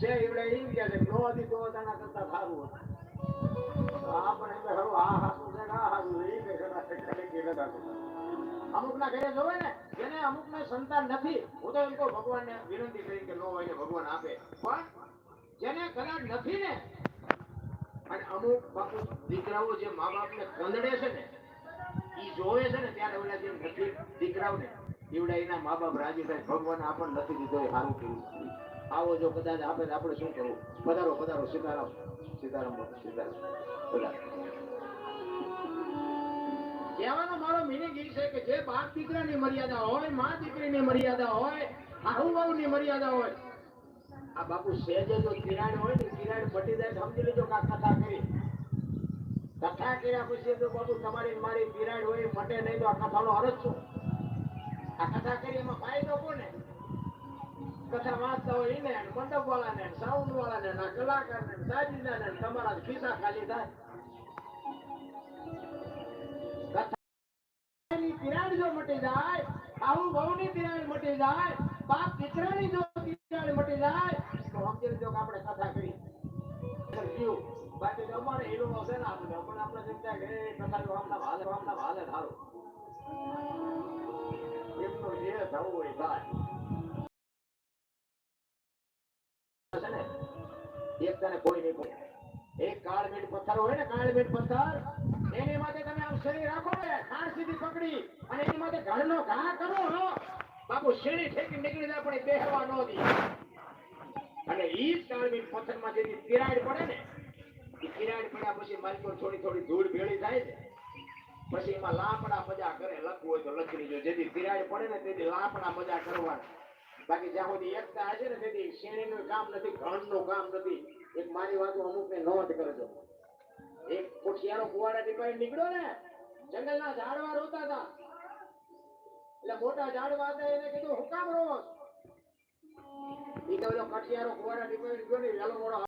છે એવડે એમ કે છે નો હતી તો કરતા સારું આપણે એમ કે હરું આ હારું છે આ હારું છે. કે ઘણા ખરેખર કે નતા થતા. અમુકના ઘરે જોવે ને, જેને કદાચ નથી ને, અને અમુક બાપુ દીકરાઓ જે મા બાપ ને કંદડે છે ને એ જોવે છે ને, ત્યારે ઓલા જે નથી દીકરાઓને, એવડા એના મા બાપ રાજી થાય, ભગવાન આપણને નથી દીધો સારું કર્યું આવો જો કદાચ આપે આપણે શું કરવું? પધારો પધારો, સીતારામ. સીતારામ સીતારામ. કહેવાનો મારો મિનિંગ એ છે કે જે બાપ દીકરાની મર્યાદા હોય, મા દીકરીની મર્યાદા હોય હાહુ વહુની મર્યાદા હોય. આ બાપુ સહેજે જો કિરાણ હોય ને, કિરાણ પટી જાય સમજી લેજો કા કથા કરી. કથા કર્યા પછી તો બાપુ તમારી મારી કિરાણ હોય મટે નહીં તો આ કથાનો અરજ છું આ કથા કરી એમાં ફાયદો કોને? કથા વાંચતા હોય એને મંડપ વાળાને સાઉન્ડ વાળાને ને કલાકારને સાજીદાને તમારા ખિસ્સા ખાલી થાય. જો જો બાકી અમારે પણ આપણે ચિંતા કે કથા તો આમના હાલે આમના હાલે સારું એમનું જે થવું હોય થાય. એક ને કોઈ નહીં કોઈ એક કાળ મીઠ પથ્થર હોય ને કાળ મીઠ પથ્થર, એની માટે તમે આમ શરીર રાખો ને ખાણ સીધી પકડી અને એની માટે ઘરનો ઘા કરો બાપુ, શેરી ઠેકી નીકળી જાય, પણ બેહવા ન દે. અને ઈ જ કાળ મીઠ પથ્થરમાં જે તિરાડ પડે ને, એ તિરાડ પડ્યા પછી મારી થોડી થોડી ધૂળ ભેળી થાય છે. પછી એમાં લાપડા મજા કરે, લખવું હોય તો લખી લેજો. જેથી તિરાડ પડે ને, તેથી લાપડા મજા કરવાના. બાકી જ્યાં સુધી એકતા હશે ને, તેથી શેરીનું કામ નથી, ઘરનું કામ નથી. એક મારી વાતો અમુકને નોંધ કરજો. એક કોઠિયારો કુવાડાથી પાસે નીકળ્યો ને? જંગલના ઝાડવા રોતા હતા. એટલે મોટા ઝાડવા હતા, એને કીધું હું કામ રોવો કે ઓલો કઠિયારો કુવાડાથી પાસે નીકળ્યો ને વેલો મોડો